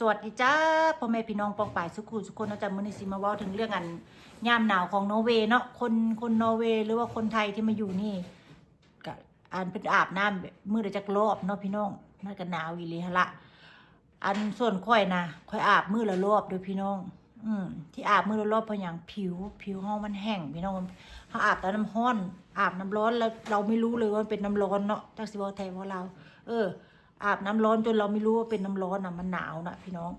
สวัสดีจ้าพ่อแม่พี่น้องปองป่ายสุขุสุคนเนาจะมื้อนี้สิมาว้าถึงเรื่องอันยามหนาวของนอร์เวย์เนาะคนคนนอร์เวย์หรือว่าคนไทยที่มาอยู่นี่ก็อันเป็นอาบน้ำมื้อละจักรอบเนาะพี่น้องมันก็หนาวอีหลีหนละอันส่วนค่อยนะค่อยอาบมือละรอบเด้อพี่น้อง อืมที่อาบมือละรอบเพราะหยังผิว ผิวเฮามันแห้งพี่น้องเฮาอาบแต่น้ำร้อน อาบน้ำร้อนแล้วเราไม่รู้เลยว่ามันเป็นน้ำร้อนเนาะจักสิเว้าไทยว่าเรา เออ อาบน้ำร้อนจนเราไม่รู้ว่าเป็นน้ำร้อนอะมันหนาวนะพี่น้อง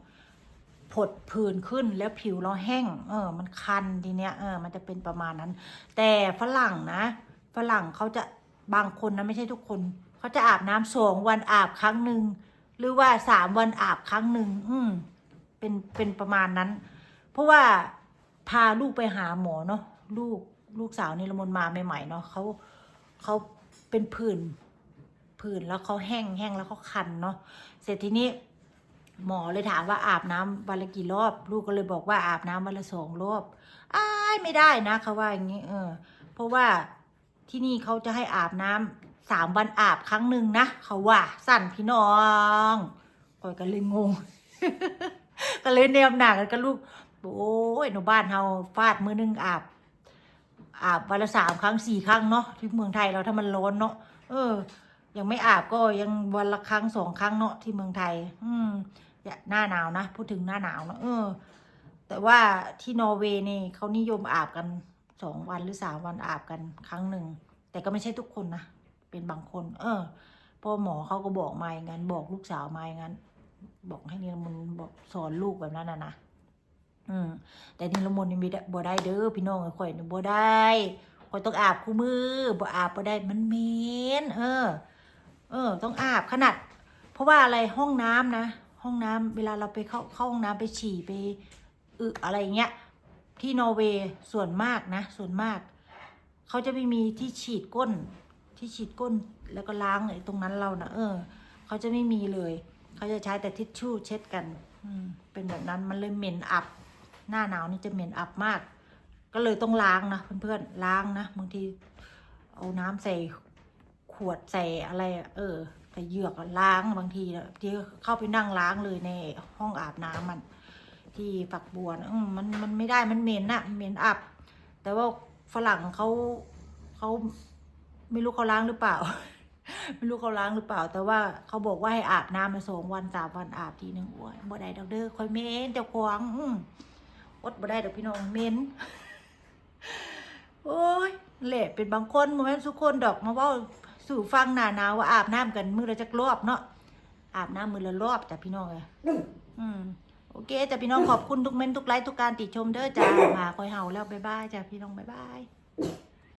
ผดผื่นขึ้นแล้วผิวเราแห้ง เออ มันคันทีเนี้ย เออ มันจะเป็นประมาณนั้น แต่ฝรั่งนะ ฝรั่งเขาจะบางคนนะไม่ใช่ทุกคน เขาจะอาบน้ำสองวันอาบครั้งหนึ่ง หรือว่าสามวันอาบครั้งหนึ่ง อืม เป็น เป็นประมาณนั้น เพราะว่าพาลูกไปหาหมอเนาะ ลูก ลูกสาวนี่ลมนมาใหม่ๆเนาะเขาเขาเป็นผื่น ผื่นแล้วเขาแห้งแห้งแล้วเขาคันเนาะเสร็จทีนี้หมอเลยถามว่าอาบน้ำวันละกี่รอบ ลูกก็เลยบอกว่าอาบน้ำวันละสองรอบอ้ายไม่ได้นะเขาว่าอย่างนี้เออ เพราะว่าที่นี่เขาจะให้อาบน้ำสามวันอาบครั้งหนึ่งนะเขาว่าสั่นพี่น้องก่อยก็เลยงงก็เลยเนียมหนักกันกับลูกโอ้ยหนูบ้านเฮาฟาดมือหนึงอาบ อาบวันละสามครั้งสี่ครั้งเนาะที่เมืองไทยเราถ้ามันร้อนเนาะเออ ยังไม่อาบก็ยังวันละครั้งสองครั้งเนาะที่เมืองไทย อืมอย่าหน้าหนาวนะพูดถึงหน้าหนาวเนาะเออ แต่ว่าที่นอร์เวย์นี่เขานิยมอาบกันสองวันหรือสามวันอาบกันครั้งหนึ่ง แต่ก็ไม่ใช่ทุกคนนะ เป็นบางคน เออเพอหมอเขาก็บอกมาอย่างนั้นบอกลูกสาวมาอย่างนั้นบอกให้นิรมนบอกสอนลูกแบบนั้นนะนะอืม แต่นิรมนนี่ม่ได้บ่ได้เด้อพี่น้องข่อยนี่บ่ได้ข่อยต้องอาบคู่มือบ่อาบบ่ได้มันเหม็นเออ เออ ต้องอาบขนาด เพราะว่าอะไรห้องน้ำนะ ห้องน้ำเวลาเราไปเข้าเข้าห้องน้ำไปฉี่ไปอึอะไรเงี้ย ที่นอร์เวย์ส่วนมากนะ ส่วนมาก เขาจะไม่มีที่ฉีดก้น ที่ฉีดก้นแล้วก็ล้างไอ้ตรงนั้นเรานะเออ เขาจะไม่มีเลย เขาจะใช้แต่ทิชชู่เช็ดกัน อืม เป็นแบบนั้นมันเลยเหม็นอับ หน้าหนาวนี่จะเหม็นอับมาก ก็เลยต้องล้างนะเพื่อนๆล้างนะบางทีเอาน้ำใส่ ขวดใส่อะไร เออใส่เหยือกล้างบางทีที่เข้าไปนั่งล้างเลยในห้องอาบน้ำมัน ที่ฝักบัวนะมันมันไม่ได้มันเหม็นอะเหม็นอับ แต่ว่าฝรั่งเขาเขาไม่รู้เขาล้างหรือเปล่า ไม่รู้เขาล้างหรือเปล่า แต่ว่าเขาบอกว่าให้อาบน้ำมาสองวันสามวันอาบทีหนึ่งโอ้ยบ่ได้ดอกเด้อคอยเหม็นเจ้าของอืมอดบ่ได้ดอกพี่น้องเหม็นโอ้ยแหละเป็นบางคนโมเมนต์ทุกคนดอกมาว่า สู่ฟังหนาหนาวว่าอาบน้ำกันมือละจักรอบเนาะอาบน้ำมือละรอบจ้ะพี่น้องเลยอืมโอเคจ้ะพี่น้องขอบคุณทุกเม้นต์ทุกไลค์ทุกการติชมเด้อจ้ามาคอยเห่าแล้วบ๊ายบายจ้ะพี่น้องบ๊ายบาย